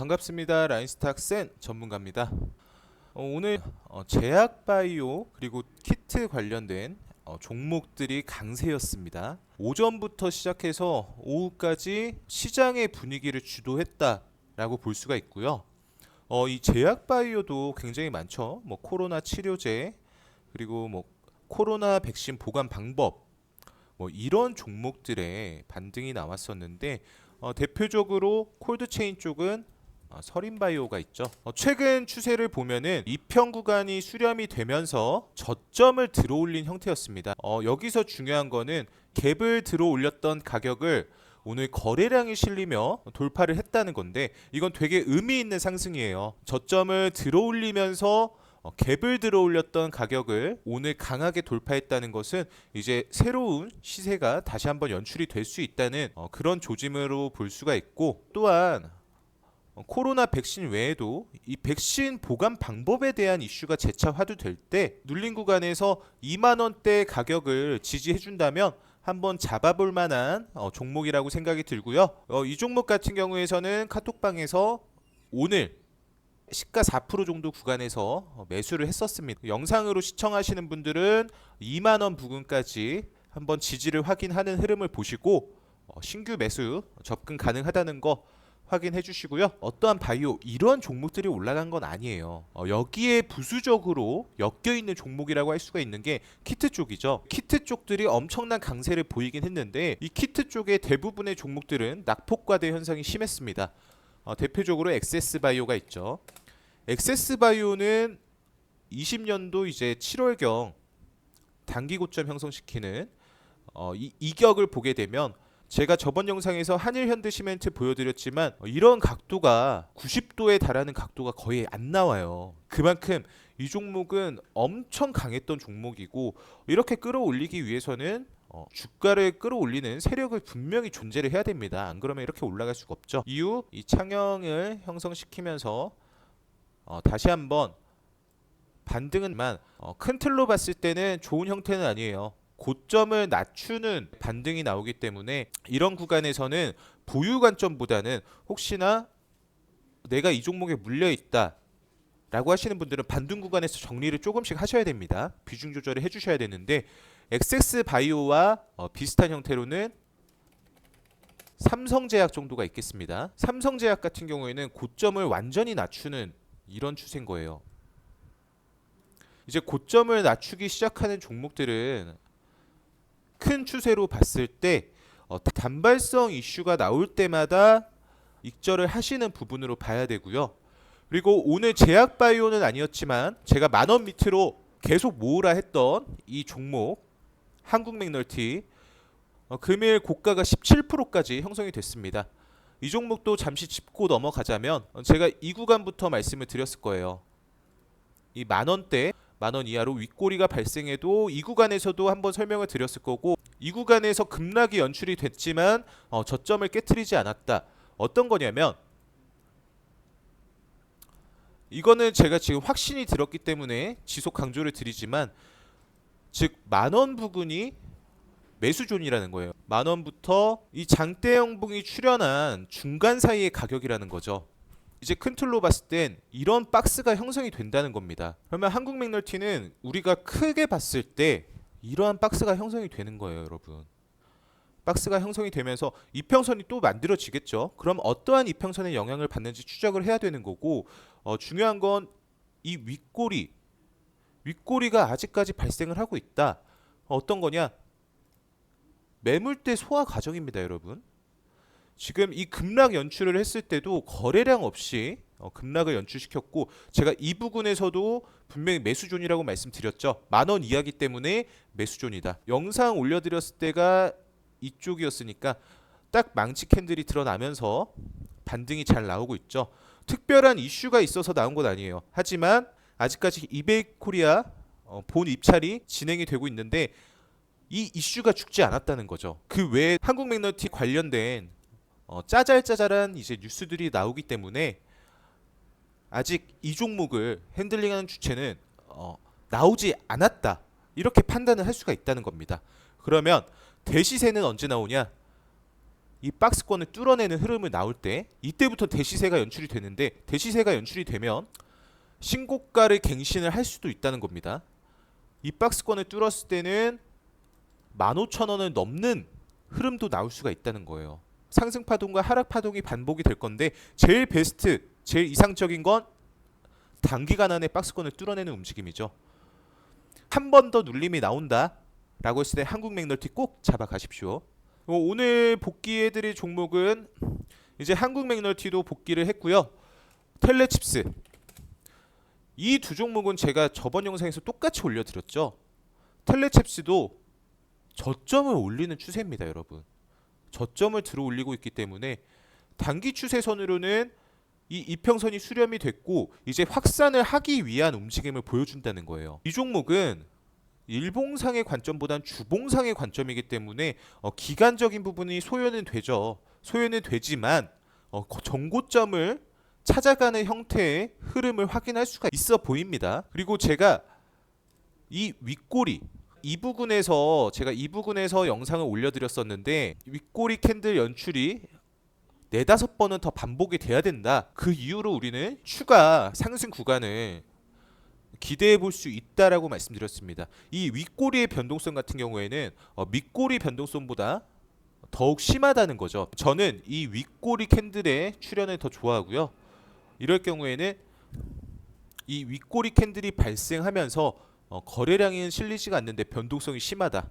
반갑습니다. 라인스탁센 전문가입니다. 어, 오늘 어, 제약 바이오 그리고 키트 관련된 어, 종목들이 강세였습니다. 오전부터 시작해서 오후까지 시장의 분위기를 주도했다라고 볼 수가 있고요. 어, 이 제약 바이오도 굉장히 많죠. 뭐 코로나 치료제 그리고 뭐 코로나 백신 보관 방법 뭐 이런 종목들의 반등이 나왔었는데 어, 대표적으로 콜드체인 쪽은 어, 서린바이오가 있죠. 어, 최근 추세를 보면은 이평 구간이 수렴이 되면서 저점을 들어올린 형태였습니다. 어, 여기서 중요한 거는 갭을 들어올렸던 가격을 오늘 거래량이 실리며 돌파를 했다는 건데 이건 되게 의미 있는 상승이에요. 저점을 들어올리면서 어, 갭을 들어올렸던 가격을 오늘 강하게 돌파했다는 것은 이제 새로운 시세가 다시 한번 연출이 될 수 있다는 어, 그런 조짐으로 볼 수가 있고 또한 어, 코로나 백신 외에도 이 백신 보관 방법에 대한 이슈가 재차 화두될 때 눌린 구간에서 2만 원대 가격을 지지해 준다면 한번 잡아볼 만한 어, 종목이라고 생각이 들고요. 어, 이 종목 같은 경우에서는 카톡방에서 오늘 시가 4% 정도 구간에서 어, 매수를 했었습니다. 영상으로 시청하시는 분들은 2만 원 부근까지 한번 지지를 확인하는 흐름을 보시고 어, 신규 매수 접근 가능하다는 거 확인해 주시고요. 어떠한 바이오 이런 종목들이 올라간 건 아니에요. 어, 여기에 부수적으로 엮여 있는 종목이라고 할 수가 있는 게 키트 쪽이죠. 키트 쪽들이 엄청난 강세를 보이긴 했는데 이 키트 쪽의 대부분의 종목들은 낙폭과대 현상이 심했습니다. 어, 대표적으로 엑세스 바이오가 있죠. 엑세스 바이오는 20년도 이제 7월경 단기 고점 형성시키는 어, 이, 이격을 보게 되면 제가 저번 영상에서 한일 현대 시멘트 보여드렸지만 어, 이런 각도가 90도에 달하는 각도가 거의 안 나와요. 그만큼 이 종목은 엄청 강했던 종목이고 이렇게 끌어올리기 위해서는 어, 주가를 끌어올리는 세력을 분명히 존재를 해야 됩니다. 안 그러면 이렇게 올라갈 수가 없죠. 이후 이 창형을 형성시키면서 어, 다시 한번 반등은만 어, 큰 틀로 봤을 때는 좋은 형태는 아니에요. 고점을 낮추는 반등이 나오기 때문에 이런 구간에서는 보유 관점보다는 혹시나 내가 이 종목에 물려 있다. 라고 하시는 분들은 반등 구간에서 정리를 조금씩 하셔야 됩니다. 비중 조절을 해주셔야 되는데 엑세스 바이오와 어, 비슷한 형태로는 삼성제약 정도가 있겠습니다. 삼성제약 같은 경우에는 고점을 완전히 낮추는 이런 추세인 거예요. 이제 고점을 낮추기 시작하는 종목들은 큰 추세로 봤을 때 어, 단발성 이슈가 나올 때마다 익절을 하시는 부분으로 봐야 되고요. 그리고 오늘 제약 바이오는 아니었지만 제가 만원 밑으로 계속 모으라 했던 이 종목 한국 맥널티 어, 금일 고가가 17%까지 형성이 됐습니다. 이 종목도 잠시 짚고 넘어가자면 어, 제가 이 구간부터 말씀을 드렸을 거예요. 이 만 원대 만 원 이하로 윗꼬리가 발생해도 이 구간에서도 한번 설명을 드렸을 거고 이 구간에서 급락이 연출이 됐지만 어, 저점을 깨뜨리지 않았다. 어떤 거냐면 이거는 제가 지금 확신이 들었기 때문에 지속 강조를 드리지만 즉 만원 부근이 매수존이라는 거예요. 만 원부터 이 장대 형붕이 출현한 중간 사이의 가격이라는 거죠. 이제 큰 틀로 봤을 땐 이런 박스가 형성이 된다는 겁니다. 그러면 한국 맥널티는 우리가 크게 봤을 때 이러한 박스가 형성이 되는 거예요, 여러분. 박스가 형성이 되면서 이평선이 또 만들어지겠죠. 그럼 어떠한 이평선의 영향을 받는지 추적을 해야 되는 거고 어, 중요한 건 이 윗꼬리 윗꼬리가 아직까지 발생을 하고 있다. 어떤 거냐? 매물대 소화 과정입니다, 여러분. 지금 이 급락 연출을 했을 때도 거래량 없이 어, 급락을 연출시켰고 제가 이 부분에서도 분명히 매수존이라고 말씀드렸죠. 만원 이하기 때문에 매수존이다. 영상 올려드렸을 때가 이쪽이었으니까 딱 망치 캔들이 드러나면서 반등이 잘 나오고 있죠. 특별한 이슈가 있어서 나온 건 아니에요. 하지만 아직까지 이베이 코리아 어, 본 입찰이 진행이 되고 있는데 이 이슈가 죽지 않았다는 거죠. 그 외에 한국 맥너티 관련된 어, 짜잘짜잘한 이제 뉴스들이 나오기 때문에 아직 이 종목을 핸들링하는 주체는 어, 나오지 않았다 이렇게 판단을 할 수가 있다는 겁니다. 그러면 대시세는 언제 나오냐? 이 박스권을 뚫어내는 흐름을 나올 때 이때부터 대시세가 연출이 되는데 대시세가 연출이 되면 신고가를 갱신을 할 수도 있다는 겁니다. 이 박스권을 뚫었을 때는 15,000원을 넘는 흐름도 나올 수가 있다는 거예요. 상승 파동과 하락 파동이 반복이 될 건데 제일 베스트, 제일 이상적인 건 단기간 안에 박스권을 뚫어내는 움직임이죠. 한 번 더 눌림이 나온다라고 했을 때 한국 맥널티 꼭 잡아 가십시오. 어, 오늘 복귀해드릴 종목은 이제 한국 맥널티도 복귀를 했고요. 텔레칩스 이 두 종목은 제가 저번 영상에서 똑같이 올려드렸죠. 텔레칩스도 저점을 올리는 추세입니다, 여러분. 저점을 들어 올리고 있기 때문에 단기 추세선으로는 이 이평선이 수렴이 됐고 이제 확산을 하기 위한 움직임을 보여준다는 거예요. 이 종목은 일봉상의 관점보단 주봉상의 관점이기 때문에 어, 기간적인 부분이 소요는 되죠. 소요는 되지만 어, 거- 정고점을 찾아가는 형태의 흐름을 확인할 수가 있어 보입니다. 그리고 제가 이 윗꼬리 이 부분에서 제가 이 부분에서 영상을 올려드렸었는데 윗꼬리 캔들 연출이 네다섯 번은 더 반복이 돼야 된다. 그 이후로 우리는 추가 상승 구간을 기대해 볼 수 있다라고 말씀드렸습니다. 이 윗꼬리의 변동성 같은 경우에는 어, 밑꼬리 변동성보다 더욱 심하다는 거죠. 저는 이 윗꼬리 캔들의 출현을 더 좋아하고요. 이럴 경우에는 이 윗꼬리 캔들이 발생하면서 어, 거래량이 실리지가 않는데 변동성이 심하다.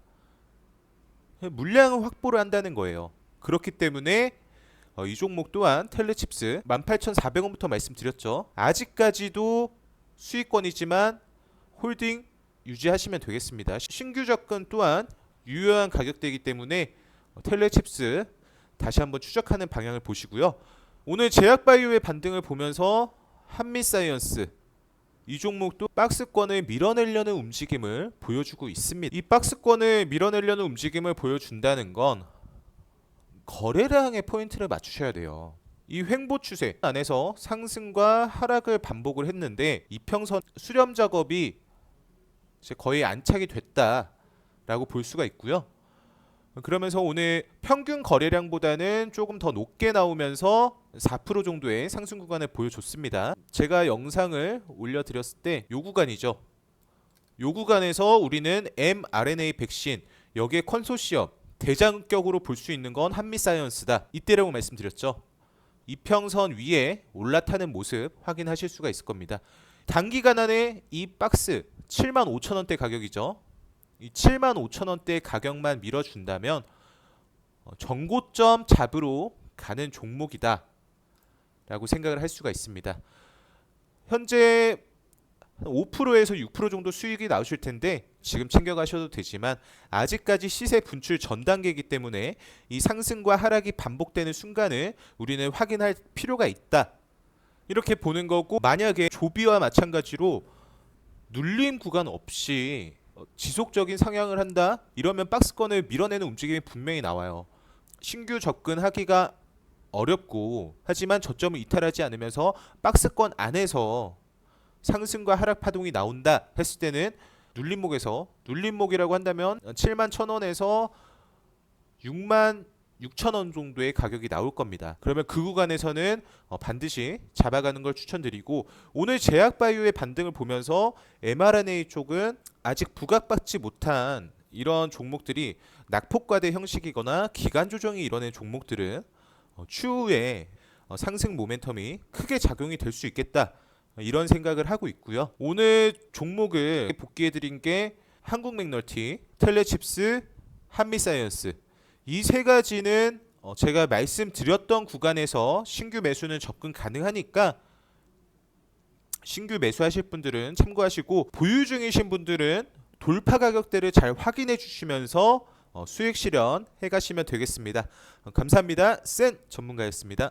물량을 확보를 한다는 거예요. 그렇기 때문에 어, 이 종목 또한 텔레칩스 18,400원부터 말씀드렸죠. 아직까지도 수익권이지만 홀딩 유지하시면 되겠습니다. 신규 접근 또한 유효한 가격대이기 때문에 어, 텔레칩스 다시 한번 추적하는 방향을 보시고요. 오늘 제약바이오의 반등을 보면서 한미사이언스 이 종목도 박스권을 밀어내려는 움직임을 보여주고 있습니다. 이 박스권을 밀어내려는 움직임을 보여준다는 건 거래량의 포인트를 맞추셔야 돼요. 이 횡보 추세 안에서 상승과 하락을 반복을 했는데 이평선 수렴 작업이 거의 안착이 됐다라고 볼 수가 있고요. 그러면서 오늘 평균 거래량보다는 조금 더 높게 나오면서 4% 정도의 상승 구간을 보여줬습니다. 제가 영상을 올려드렸을 때 요 구간이죠. 요 구간에서 우리는 mRNA 백신 여기에 컨소시엄 대장격으로 볼 수 있는 건 한미사이언스다. 이때라고 말씀드렸죠. 이평선 위에 올라타는 모습 확인하실 수가 있을 겁니다. 단기간 안에 이 박스 7만 5천 원대 가격이죠. 이 7만 5천 원대 가격만 밀어준다면 어, 정고점 잡으로 가는 종목이다. 라고 생각을 할 수가 있습니다. 현재 5%에서 6% 정도 수익이 나오실 텐데 지금 챙겨가셔도 되지만 아직까지 시세 분출 전 단계이기 때문에 이 상승과 하락이 반복되는 순간을 우리는 확인할 필요가 있다. 이렇게 보는 거고 만약에 조비와 마찬가지로 눌림 구간 없이 어, 지속적인 상향을 한다 이러면 박스권을 밀어내는 움직임이 분명히 나와요. 신규 접근하기가 어렵고 하지만 저점을 이탈하지 않으면서 박스권 안에서 상승과 하락 파동이 나온다 했을 때는 눌림목에서 눌림목이라고 한다면 7만 1,000원에서 6만 6천 원 정도의 가격이 나올 겁니다. 그러면 그 구간에서는 어, 반드시 잡아가는 걸 추천드리고 오늘 제약바이오의 반등을 보면서 mRNA 쪽은 아직 부각받지 못한 이런 종목들이 낙폭과대 형식이거나 기간 조정이 이뤄낸 종목들은 어, 추후에 어, 상승 모멘텀이 크게 작용이 될 수 있겠다 이런 생각을 하고 있고요. 오늘 종목을 복귀해드린 게 한국 맥널티, 텔레칩스, 한미사이언스 이 세 가지는 어, 제가 말씀드렸던 구간에서 신규 매수는 접근 가능하니까 신규 매수하실 분들은 참고하시고 보유 중이신 분들은 돌파 가격대를 잘 확인해 주시면서 어, 수익 실현 해 가시면 되겠습니다. 어, 감사합니다. 센 전문가였습니다.